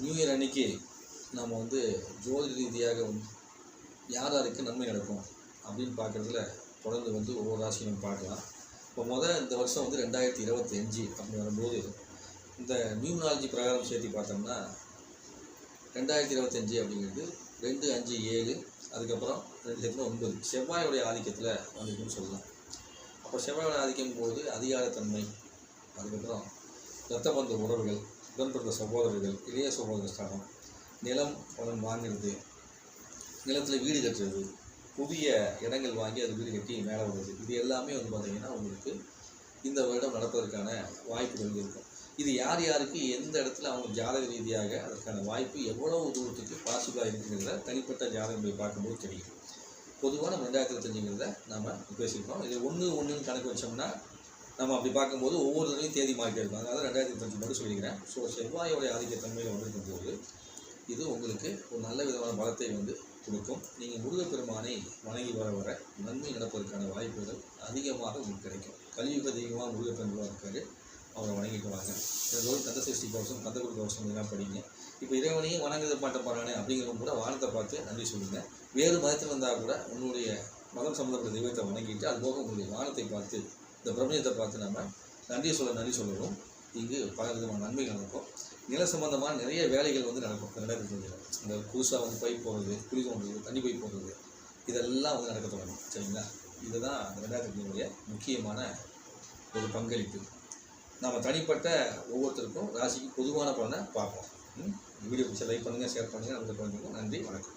New year அன்னைக்கு நம்ம வந்து ஜோதி ரீதியாக யார் யாருக்கு நன்மை நடக்கும் அப்படின்னு பார்க்குறதுல தொடர்ந்து வந்து ஒவ்வொரு ராசியும் பார்க்கலாம். இப்போ முதல் இந்த வருஷம் வந்து ரெண்டாயிரத்தி இருபத்தி அஞ்சு அப்படி வரும்போது இந்த நியூமராலஜி பிரகாரம் சேர்த்து பார்த்தோம்னா ரெண்டாயிரத்தி இருபத்தஞ்சி அப்படிங்கிறது ரெண்டு அஞ்சு ஏழு அதுக்கப்புறம் ரெண்டு லட்சத்தில் ஒன்பது. செவ்வாயோடைய ஆதிக்கத்தில் வந்துருக்குன்னு சொல்லலாம். அப்போ செவ்வாயோட ஆதிக்கம் போது அதிகாரத்தன்மை அதுக்கப்புறம் ரத்த பந்த உறவுகள் உடன்பிறந்த சகோதரர்கள் இளைய சகோதர ஸ்தானம் நிலம் அவன் வாங்கிறது நிலத்தில் வீடு கட்டுறது புதிய இடங்கள் வாங்கி அது வீடு கட்டி மேலே வருது இது எல்லாமே வந்து பார்த்திங்கன்னா உங்களுக்கு இந்த வருடம் நடப்பதற்கான வாய்ப்புகள் இருக்கும். இது யார் யாருக்கு எந்த இடத்துல அவங்க ஜாதக ரீதியாக அதற்கான வாய்ப்பு எவ்வளவு தூரத்துக்கு பாசிபிளாக இருக்குங்கிறத தனிப்பட்ட ஜாதகங்களை பார்க்கும்போது தெரியும். பொதுவாக நம்ம ரெண்டாயிரத்தி இருபத்தஞ்சுங்கிறத நம்ம பேசியிருக்கோம் இது ஒன்று ஒன்றுன்னு கணக்கு வச்சோம்னா நம்ம அப்படி பார்க்கும்போது ஒவ்வொரு தடவையும் தேதி மாறிட்டே இருக்கும். அதனால ரெண்டாயிரத்தி இருபத்தஞ்சு மட்டும் சொல்லிக்கிறேன். ஸோ செவ்வாயோடைய ஆதிக்கத்தன்மையில் வந்திருக்கும் போது இது உங்களுக்கு ஒரு நல்ல விதமான பலத்தை வந்து கொடுக்கும். நீங்கள் முருகப்பெருமானை வணங்கி வர வர நன்மை நடப்பதற்கான வாய்ப்புகள் அதிகமாக உங்களுக்கு கிடைக்கும். கலியுக தெய்வமாக முருகப்பெருமான் இருக்காரு. அவரை வணங்கிட்டு வாங்க. இதோடு கந்த சஷ்டி கவசம் கந்த குரு கவசம் இதெல்லாம் படிங்க. இப்போ இறைவனையும் வணங்குறது பாட்ட போகிறானே அப்படிங்கிறவங்க கூட வானத்தை பார்த்து நன்றி சொல்லுங்கள் வேறு மதத்தில் இருந்தால் கூட உன்னுடைய மதம் சம்மந்தப்பட்ட தெய்வத்தை வணங்கிட்டு அது போக உங்களுடைய வானத்தை பார்த்து இந்த பிரபஞ்சத்தை பார்த்து நம்ம நன்றி சொல்ல நன்றி சொல்லணும். இங்கு பல விதமான நன்மைகள் நடக்கும். நில சம்பந்தமான நிறைய வேலைகள் வந்து நடக்கும். இந்த ரெண்டாயிரத்தி இந்த புதுசாக வந்து பைப் போடுறது குழி தோண்டுறது தண்ணி பைப் போடுறது இதெல்லாம் வந்து நடக்க தொடங்கும். சரிங்களா? இதுதான் அந்த ரெண்டாயிரத்தி முக்கியமான ஒரு பங்களிப்பு. நம்ம தனிப்பட்ட ஒவ்வொருத்தருக்கும் ராசிக்கு பொதுவான பலனை பார்ப்போம். ம்? வீடியோ பிடிச்ச லைக் பண்ணுங்கள் ஷேர் பண்ணுங்கள் அந்த பண்ணுங்கள் நன்றி வணக்கம்.